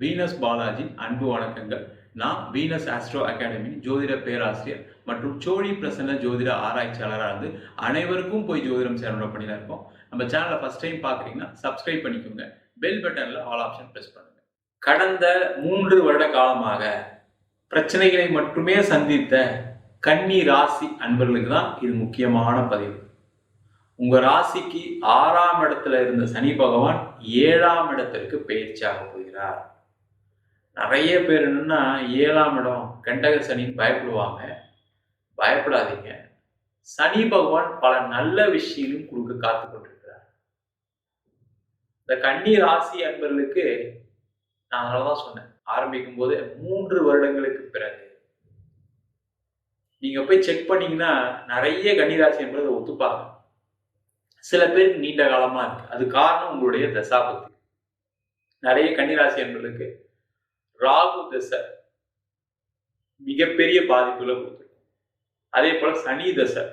Venus Balaji அன்பு வணக்கங்கள். நான் வீனஸ் ஆஸ்ட்ரோ அகாடமி ஜோதிட பேராசிரியர் மற்றும் சோழி பிரசன்ன ஜோதிட ஆராய்ச்சியாளராக இருந்து அனைவருக்கும் போய் ஜோதிடம் சேரணும் பண்ணி தான் இருக்கோம். நம்ம சேனலை ஃபஸ்ட் டைம் பார்க்குறீங்கன்னா சப்ஸ்கிரைப் பண்ணிக்கோங்க. பெல் பட்டனில் ஆல் ஆப்ஷன் ப்ரெஸ் பண்ணுங்க. கடந்த மூன்று வருட காலமாக பிரச்சனைகளை மட்டுமே சந்தித்த கன்னி ராசி அன்பர்களுக்கு தான் இது முக்கியமான பதிவு. உங்க ராசிக்கு ஆறாம் இடத்துல இருந்த சனி பகவான் ஏழாம் இடத்திற்கு பயிற்சியாக போகிறார். நிறைய பேர் என்னன்னா ஏழாம் இடம் கண்டக சனின்னு பயப்படுவாங்க. பயப்படாதீங்க. சனி பகவான் பல நல்ல விஷயங்களும் கொடுக்க காத்து கொண்டிருக்கிறார். இந்த கன்னி ராசி அன்பர்களுக்கு நான் அதனாலதான் சொன்னேன். ஆரம்பிக்கும் போது மூன்று வருடங்களுக்கு பிறகு. நீங்க போய் செக் பண்ணீங்கன்னா நிறைய கன்னிராசி என்பதை ஒத்துப்பாங்க. சில பேருக்கு நீண்ட காலமா இருக்கு. அது காரணம் உங்களுடைய தசாபத்து. நிறைய கன்னிராசி என்பர்களுக்கு ராகு தசை மிகப்பெரிய பாதிப்புகளை கொடுத்துருக்கும். அதே போல சனி தசை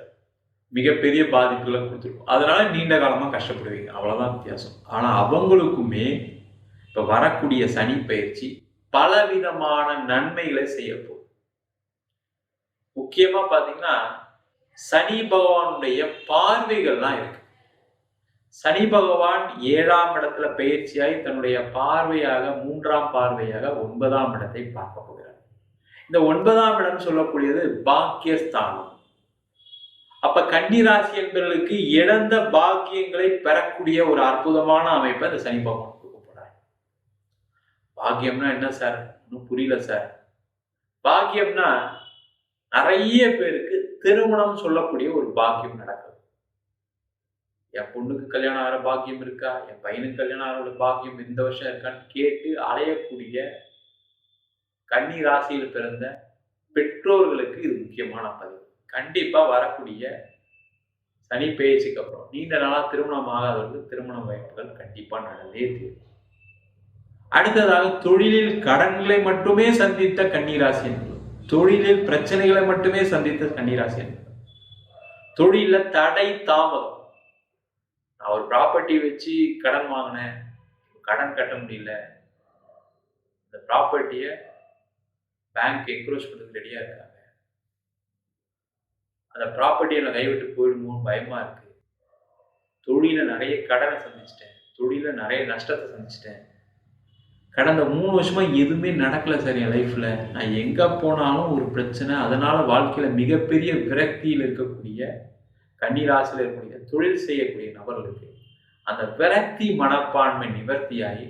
மிகப்பெரிய பாதிப்புகளை கொடுத்துருக்கும். அதனால நீண்ட காலமா கஷ்டப்படுவீங்க. அவ்வளவுதான் வித்தியாசம். ஆனா அவங்களுக்குமே இப்ப வரக்கூடிய சனி பயிற்சி பலவிதமான நன்மைகளை செய்ய போகுது. முக்கியமா பாத்தீங்கன்னா சனி பகவானுடைய பார்வைகள்லாம் இருக்கு. சனி பகவான் ஏழாம் இடத்துல பயிற்சியாய் தன்னுடைய பார்வையாக மூன்றாம் பார்வையாக ஒன்பதாம் இடத்தை பார்க்க போகிறார். இந்த ஒன்பதாம் இடம் சொல்லக்கூடியது பாக்கியஸ்தானம். அப்ப கன்னிராசி என்பவர்களுக்கு இழந்த பாக்கியங்களை பெறக்கூடிய ஒரு அற்புதமான அமைப்பை இந்த சனி பகவான் கொடுக்க போறார். பாக்கியம்னா என்ன சார்? ஒன்றும் புரியல சார். பாக்கியம்னா நிறைய பேருக்கு திருமணம் சொல்லக்கூடிய ஒரு பாக்கியம் நடக்குது. என் பொண்ணுக்கு கல்யாணம் ஆகிற பாக்கியம் இருக்கா? என் பையனுக்கு கல்யாணம் ஆகிற பாக்கியம் இந்த வருஷம் இருக்கான்னு கேட்டு அலையக்கூடிய கன்னி ராசியில் பிறந்த பெற்றோர்களுக்கு இது முக்கியமான பதிவு. கண்டிப்பாக வரக்கூடிய சனி பேச்சுக்கு அப்புறம் நீண்ட நாளாக திருமணம் ஆகாதவர்கள் திருமண வாய்ப்புகள் கண்டிப்பாக நடந்தே தீரும். அடுத்ததாக தொழிலில் கடன்களை மட்டுமே சந்தித்த கன்னிராசி என்பது. தொழிலில் பிரச்சனைகளை மட்டுமே சந்தித்த கன்னிராசி என்பது. தொழிலில் தடை தாமதம். நான் ஒரு ப்ராப்பர்ட்டி வச்சு கடன் வாங்கினேன். கடன் கட்ட முடியல. இந்த ப்ராப்பர்ட்டியை பேங்க் என்க்ரோச் பண்ணுறதுக்கு ரெடியாக இருக்காங்க. அந்த ப்ராப்பர்ட்டியை நான் கைவிட்டு போயிடுமோன்னு பயமாக இருக்குது தொழிலில் நிறைய கடனை சந்திச்சிட்டேன். தொழிலில் நிறைய நஷ்டத்தை சந்திச்சிட்டேன். கடந்த மூணு வருஷமாக எதுவுமே நடக்கலை சார் என் லைஃப்பில் நான் எங்கே போனாலும் ஒரு பிரச்சனை. அதனால் வாழ்க்கையில் மிகப்பெரிய விரக்தியில் இருக்கக்கூடிய கன்னிராசியில் இருக்கக்கூடிய தொழில் செய்யக்கூடிய நபர்களுக்கு அந்த விரக்தி மனப்பான்மை நிவர்த்தியாகி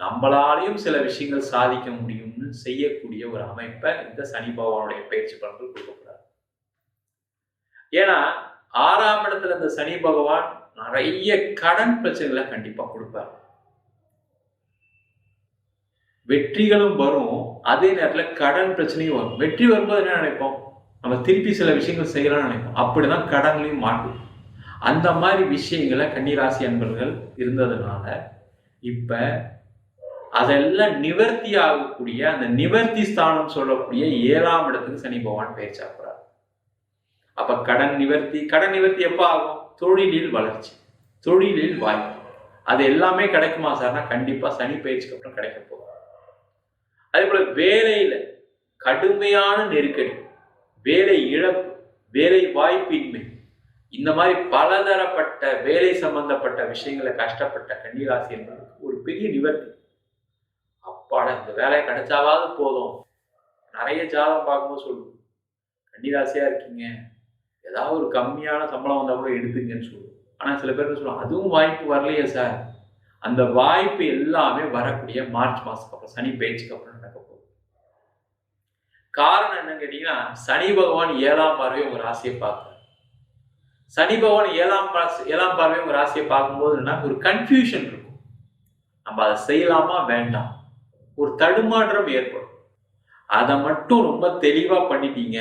நம்மளாலையும் சில விஷயங்கள் சாதிக்க முடியும்னு செய்யக்கூடிய ஒரு அமைப்பை இந்த சனி பகவானுடைய பயிற்சி பலன்கள் கொடுக்கக்கூடாது. ஏன்னா ஆறாம் இடத்துல இந்த சனி பகவான் நிறைய கடன் பிரச்சனைகளை கண்டிப்பா கொடுப்பார். வெற்றிகளும் வரும் அதே நேரத்தில் கடன் பிரச்சனையும் வரும். வெற்றி வரும்போது என்ன நினைப்போம்? நம்ம திருப்பி சில விஷயங்கள் செய்யலாம்னு நினைப்போம். அப்படிதான் கடன்லையும் மாட்டும் அந்த மாதிரி விஷயங்களை கன்னிராசி அன்பர்கள் இருந்ததுனால இப்ப அதெல்லாம் நிவர்த்தி ஆகக்கூடிய அந்த நிவர்த்தி ஸ்தானம் சொல்லக்கூடிய ஏழாம் இடத்துக்கு சனி பகவான் பெயர் சாப்பிட்றார் அப்ப கடன் நிவர்த்தி கடன் நிவர்த்தி எப்ப ஆகும்? தொழிலில் வளர்ச்சி தொழிலில் வாய்ப்பு. அது எல்லாமே கிடைக்குமா சார்னா கண்டிப்பா சனி பயிற்சிக்கு அப்புறம் கிடைக்க போகும் அதே போல வேலையில கடுமையான நெருக்கடி வேலை இழப்பு வேலை வாய்ப்பின்மை. இந்த மாதிரி பலதரப்பட்ட வேலை சம்பந்தப்பட்ட விஷயங்களை கஷ்டப்பட்ட கன்னிராசி என்பதற்கு ஒரு பெரிய நிவர்த்தி. அப்பாட இந்த வேலை கிடைச்சாவது போதும். நிறைய ஜாதகம் பார்க்கும்போது சொல்லுவோம். கன்னிராசியா இருக்கீங்க. ஏதாவது ஒரு கம்மியான சம்பளம் வந்தால் கூட எடுத்துங்கன்னு சொல்லுவோம். ஆனால் சில பேர் சொல்லுவாங்க அதுவும் வாய்ப்பு வரலையே சார். அந்த வாய்ப்பு எல்லாமே வரக்கூடிய மார்ச் மாதத்துக்கு அப்புறம் சனி பயிற்சிக்கு அப்புறம் நடக்க காரணம் என்னன்னு கேட்டீங்கன்னா சனி பகவான் ஏழாம் பார்வை உங்க ராசியை பார்க்கிறார். சனி பகவான் ஏழாம் ஏழாம் பார்வை உங்க ராசியை பார்க்கும்போது என்ன ஒரு கன்ஃபியூஷன் இருக்கும். நம்ம அதை செய்யலாமா? வேண்டாம். ஒரு தடுமாற்றம் ஏற்படும். அதை மட்டும் ரொம்ப தெளிவா பண்ணிட்டீங்க.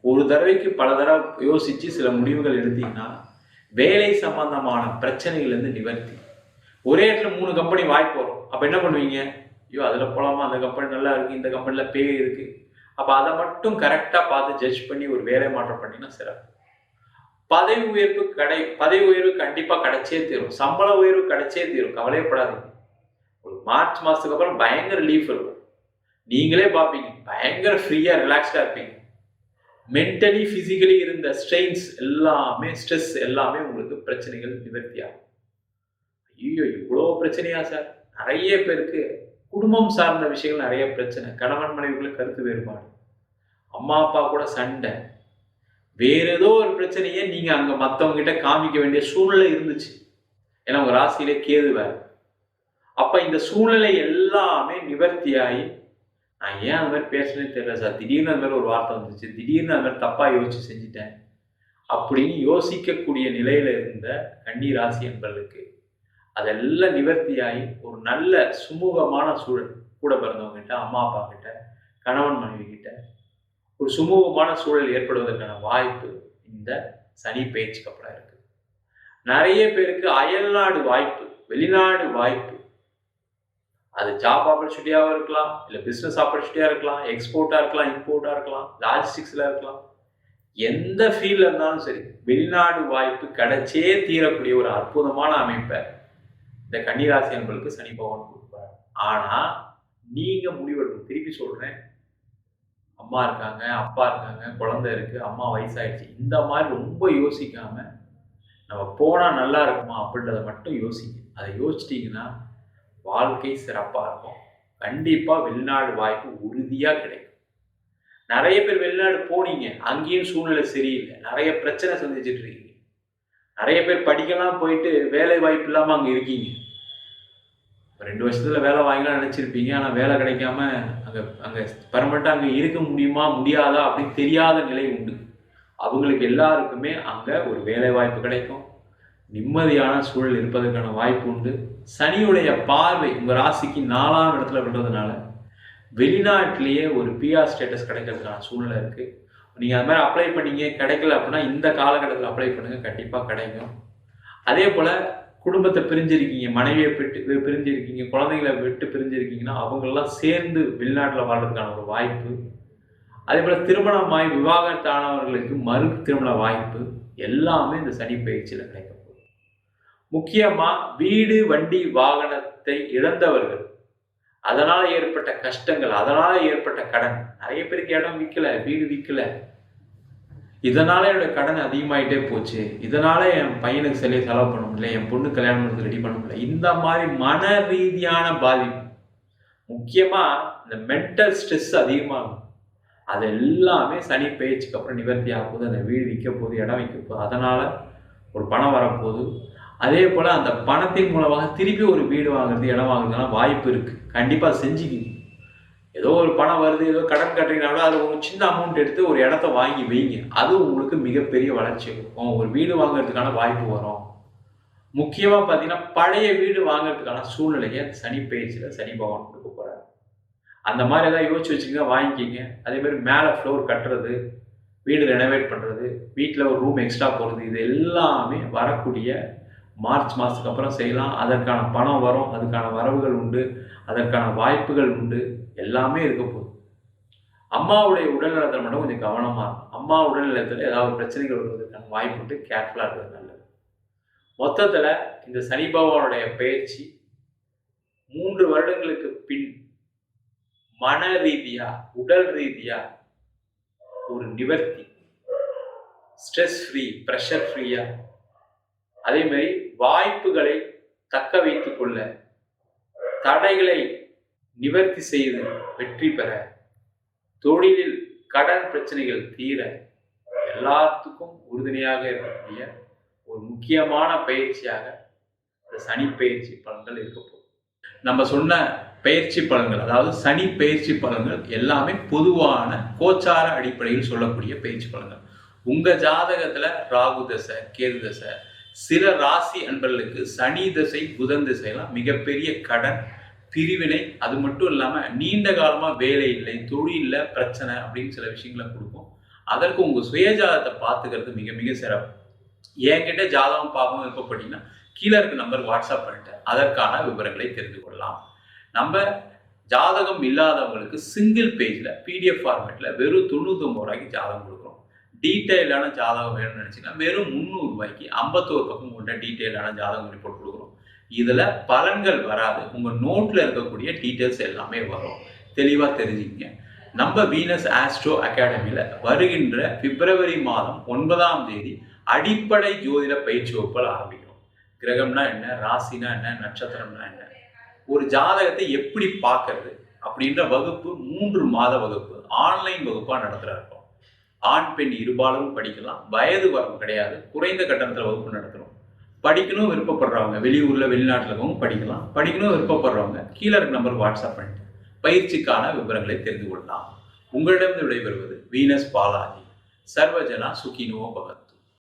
ஒரு தடவைக்கு பல தடவை யோசிச்சு சில முடிவுகள் எடுத்தீங்கன்னா வேலை சம்பந்தமான பிரச்சனைகள் இருந்து நிவர்த்தி. ஒரே இடத்துல மூணு கம்பெனி வாய்ப்பு வரும். அப்ப என்ன பண்ணுவீங்க? ஐயோ அதுல போலாமா? அந்த கம்பெனி நல்லா இருக்கு இந்த கம்பெனில பே இருக்கு. அப்போ அதை மட்டும் கரெக்டாக பார்த்து ஜட்ஜ் பண்ணி ஒரு வேலை மாற்றம் பண்ணீங்கன்னா சிறப்பு. பதவி உயர்வு கடை பதவி உயர்வு கண்டிப்பாக கிடைச்சே தீரும். சம்பள உயர்வு கிடைச்சே தீரும். கவலையப்படாதீங்க. ஒரு மார்ச் மாதத்துக்கு அப்புறம் பயங்கர ரிலீஃப் இருக்கும். நீங்களே பார்ப்பீங்க. பயங்கர ஃப்ரீயாக ரிலாக்ஸ்டாக இருப்பீங்க. மென்டலி ஃபிசிக்கலி இருந்த ஸ்ட்ரெயின்ஸ் எல்லாமே ஸ்ட்ரெஸ் எல்லாமே உங்களுக்கு பிரச்சனைகள் நிவர்த்தி ஆகும். ஐயோ இவ்வளோ பிரச்சனையா சார் நிறைய பேருக்கு குடும்பம் சார்ந்த விஷயங்கள் நிறைய பிரச்சனை. கணவன் மனைவிக்குள்ள கருத்து வேறுபாடு. அம்மா அப்பா கூட சண்டை. வேற ஏதோ ஒரு பிரச்சனையை நீங்க அங்க மற்றவங்ககிட்ட காமிக்க வேண்டிய சூழ்நிலை இருந்துச்சு. ஏன்னா உங்க ராசியிலே கேது வேற. அப்ப இந்த சூழ்நிலை எல்லாமே நிவர்த்தியாகி நான் ஏன் அந்த மாதிரி பேசுனேன்னு தெரியல சார். திடீர்னு அந்த மாதிரி ஒரு வார்த்தை வந்துச்சு. திடீர்னு அந்த மாதிரி தப்பா யோசிச்சு செஞ்சுட்டேன். அப்படின்னு யோசிக்கக்கூடிய நிலையில இருந்த கன்னி ராசி என்பவர்களுக்கு அதெல்லாம் நிவர்த்தியாகி ஒரு நல்ல சுமூகமான சூழல். கூட பிறந்தவங்க கிட்ட அம்மா அப்பா கிட்ட கணவன் மனைவி கிட்ட ஒரு சுமூகமான சூழல் ஏற்படுவதற்கான வாய்ப்பு இந்த சனி பயிற்சிக்கு அப்புறம் இருக்கு. நிறைய பேருக்கு அயல்நாடு வாய்ப்பு வெளிநாடு வாய்ப்பு. அது ஜாப் ஆப்பர்ச்சுனிட்டியாகவும் இருக்கலாம் இல்லை பிஸ்னஸ் ஆப்பர்ச்சுனிட்டியாக இருக்கலாம் எக்ஸ்போர்ட்டாக இருக்கலாம் இம்போர்ட்டாக இருக்கலாம் லாஜிஸ்டிக்ஸில் இருக்கலாம். எந்த ஃபீல்டில் இருந்தாலும் சரி வெளிநாடு வாய்ப்பு கிடைச்சே தீரக்கூடிய ஒரு அற்புதமான அமைப்பை இந்த கன்னிராசி என்பளுக்கு சனி பகவான் கொடுப்பார். ஆனால் நீங்கள் முடிவெடுக்கும். திருப்பி சொல்கிறேன் அம்மா இருக்காங்க அப்பா இருக்காங்க குழந்தை இருக்கு அம்மா வயசாயிடுச்சு. இந்த மாதிரி ரொம்ப யோசிக்காமல் நம்ம போனால் நல்லா இருக்குமா அப்படின்றத மட்டும் யோசிங்க. அதை யோசிச்சிட்டிங்கன்னா வாழ்க்கை சிறப்பாக இருக்கும். கண்டிப்பாக வெளிநாடு வாய்ப்பு உறுதியாக கிடைக்கும். நிறைய பேர் வெளிநாடு போனீங்க. அங்கேயும் சூழ்நிலை சரியில்லை. நிறைய பிரச்சனை சந்திச்சுட்டு இருக்கீங்க. நிறைய பேர் படிக்கலாம் போயிட்டு வேலை வாய்ப்பு இல்லாமல் அங்கே இருக்கீங்க. ரெண்டு வருஷத்தில் வேலை வாங்கலாம் நினச்சிருப்பீங்க. ஆனால் வேலை கிடைக்காம அங்கே அங்கே பர்மனெண்ட்டாக அங்கே இருக்க முடியுமா முடியாதா அப்படின்னு தெரியாத நிலை உண்டு. அவங்களுக்கு எல்லாருக்குமே அங்கே ஒரு வேலை வாய்ப்பு கிடைக்கும். நிம்மதியான சூழல் இருப்பதற்கான வாய்ப்பு உண்டு. சனியுடைய பார்வை உங்கள் ராசிக்கு நாலாம் இடத்துல விடுறதுனால வெளிநாட்டிலேயே ஒரு பிஆர் ஸ்டேட்டஸ் கிடைக்கிறதுக்கான சூழ்நிலை இருக்குது நீங்கள் அது மாதிரி அப்ளை பண்ணீங்க கிடைக்கல அப்படின்னா இந்த காலகட்டத்தில் அப்ளை பண்ணுங்கள் கண்டிப்பாக கிடைக்கும் அதே போல் குடும்பத்தை பிரிஞ்சிருக்கீங்க மனைவியை விட்டு பிரிஞ்சிருக்கீங்க குழந்தைங்களை விட்டு பிரிஞ்சிருக்கீங்கன்னா அவங்களெல்லாம் சேர்ந்து வெளிநாட்டில் வாழ்றதுக்கான ஒரு வாய்ப்பு. அதே போல் திருமணமாய் விவாகத்தானவர்களுக்கு மறு திருமண வாய்ப்பு எல்லாமே இந்த சனி பயிற்சியில் கிடைக்க போகுது. முக்கியமாக வீடு வண்டி வாகனத்தை இழந்தவர்கள் அதனால் ஏற்பட்ட கஷ்டங்கள் அதனால் ஏற்பட்ட கடன். நிறைய பேருக்கு இடம் விற்கல வீடு விற்கல இதனால என்னோட கடன் அதிகமாயிட்டே போச்சு. இதனால என் பையனுக்கு சரியா செலவு பண்ண முடியல என் பொண்ணு கல்யாணம் பண்ணுறது ரெடி பண்ண முடியல. இந்த மாதிரி மன ரீதியான பாதிப்பு. முக்கியமா இந்த மென்டல் ஸ்ட்ரெஸ் அதிகமாகும். அது எல்லாமே சனி பயிற்சிக்கு அப்புறம் நிவர்த்தி ஆகும் போது அந்த வீடு விற்க போகுது இடம் விற்க போகுது. அதனால ஒரு பணம் வரப்போகுது. அதே போல் அந்த பணத்தின் மூலமாக திருப்பி ஒரு வீடு வாங்குறது இடம் வாங்குறதுலாம் வாய்ப்பு இருக்குது கண்டிப்பாக செஞ்சுக்கிங்க ஏதோ ஒரு பணம் வருது ஏதோ கடன் கட்டுறீங்கனாலும் அது ஒரு சின்ன அமௌண்ட் எடுத்து ஒரு இடத்த வாங்கி வைங்க. அது உங்களுக்கு மிகப்பெரிய வளர்ச்சி இருக்கும் ஒரு வீடு வாங்குறதுக்கான வாய்ப்பு வரும். முக்கியமாக பார்த்தீங்கன்னா பழைய வீடு வாங்குறதுக்கான சூழ்நிலையை சனி பயிற்சியில் சனி பகவான் கொடுக்க போகிறார் அந்த மாதிரி எதாவது யோசிச்சு வச்சுக்கோங்க வாங்கிக்கிங்க. அதேமாதிரி மேலே ஃப்ளோர் கட்டுறது வீடு ரெனோவேட் பண்ணுறது வீட்டில் ஒரு ரூம் எக்ஸ்ட்ரா போகிறது இது எல்லாமே வரக்கூடிய மார்ச் மாதத்துக்கு அப்புறம் செய்யலாம். அதற்கான பணம் வரும் அதுக்கான வரவுகள் உண்டு அதற்கான வாய்ப்புகள் உண்டு எல்லாமே இருக்க போகுது. அம்மாவுடைய உடல்நலத்தில் மட்டும் கொஞ்சம் கவனமாக இருக்கும் அம்மா உடல்நலத்தில் ஏதாவது பிரச்சனைகள் வருவதற்கான வாய்ப்பு உண்டு. கேர்ஃபுல்லாக இருக்கிறது நல்லது. மொத்தத்தில் இந்த சனி பகவானுடைய பயிற்சி மூன்று வருடங்களுக்கு பின் மன ரீதியா உடல் ரீதியா ஒரு நிவர்த்தி. ஸ்ட்ரெஸ் ஃப்ரீ ப்ரெஷர் ஃப்ரீயா அதே மாதிரி வாய்ப்புகளை தக்க வைத்துக் கொள்ள தடைகளை நிவர்த்தி செய்து வெற்றி பெற தொழிலில் கடன் பிரச்சனைகள் தீர எல்லாத்துக்கும் உறுதுணையாக இருக்கக்கூடிய ஒரு முக்கியமான பயிற்சியாக இந்த சனி பயிற்சி பலன்கள் இருக்க போகுது. நம்ம சொன்ன பயிற்சி பலன்கள் அதாவது சனி பயிற்சி பலன்கள் எல்லாமே பொதுவான கோச்சார அடிப்படையில் சொல்லக்கூடிய பயிற்சி பலன்கள். உங்கள் ஜாதகத்தில் ராகு தசை கேது தசை சில ராசி அன்பர்களுக்கு சனி தசை புதன் திசையெல்லாம் மிகப்பெரிய கடன் பிரிவினை. அது மட்டும் இல்லாமல் நீண்ட காலமாக வேலை இல்லை தொழிலில் பிரச்சனை அப்படின்னு சில விஷயங்களை கொடுக்கும். அதற்கு உங்கள் சுயஜாதத்தை பார்த்துக்கிறது மிக மிக சிறப்பு. என்கிட்ட ஜாதகம் பார்க்கணும் அப்படின்னா கீழே இருக்க நம்பர் வாட்ஸ்அப் பண்ணிட்டு அதற்கான விவரங்களை தெரிந்து கொள்ளலாம். நம்ம ஜாதகம் இல்லாதவங்களுக்கு சிங்கிள் பேஜில் பிடிஎஃப் ஃபார்மேட்டில் வெறும் தொண்ணூத்தொம்பது ரூபாய்க்கு ஜாதகம் கொடுக்குறோம். டீட்டெயிலான ஜாதகம் வேணும்னு நினச்சிங்கன்னா வெறும் முந்நூறு ரூபாய்க்கு ஐம்பத்தோரு பக்கம் கொண்ட டீட்டெயிலான ஜாதகம் ரிப்போர்ட் கொடுக்குறோம் இதில் பலன்கள் வராது. உங்கள் நோட்டில் இருக்கக்கூடிய டீட்டெயில்ஸ் எல்லாமே வரும். தெளிவாக தெரிஞ்சுக்கங்க. நம்ம வீனஸ் ஆஸ்ட்ரோ அகாடமியில் வருகின்ற பிப்ரவரி மாதம் ஒன்பதாம் தேதி அடிப்படை ஜோதிட பயிற்சி வகுப்புகள் ஆரம்பிக்கிறோம் கிரகம்னா என்ன? ராசினா என்ன? நட்சத்திரம்னா என்ன? ஒரு ஜாதகத்தை எப்படி பார்க்கறது? அப்படின்ற வகுப்பு மூன்று மாத வகுப்பு. ஆன்லைன் வகுப்பாக நடத்துகிறாருக்கும் ஆண் பெண் இருபாலரும் படிக்கலாம். வயது வரம்பு கிடையாது. குறைந்த கட்டணத்தில் வகுப்பு நடத்துகிறோம் படிக்கணும் விருப்பப்படுறவங்க. வெளியூரில் வெளிநாட்டில் இருக்கவங்க படிக்கலாம். படிக்கணும் விருப்பப்படுறவங்க. கீழே இருக்க நம்பர் வாட்ஸ்அப் பண்ணிட்டு பயிற்சிக்கான விவரங்களை தெரிந்து கொள்ளலாம். உங்களிடம் விடைபெறுவது வீனஸ் பாலாஜி. சர்வஜனா சுகினோ பகத்.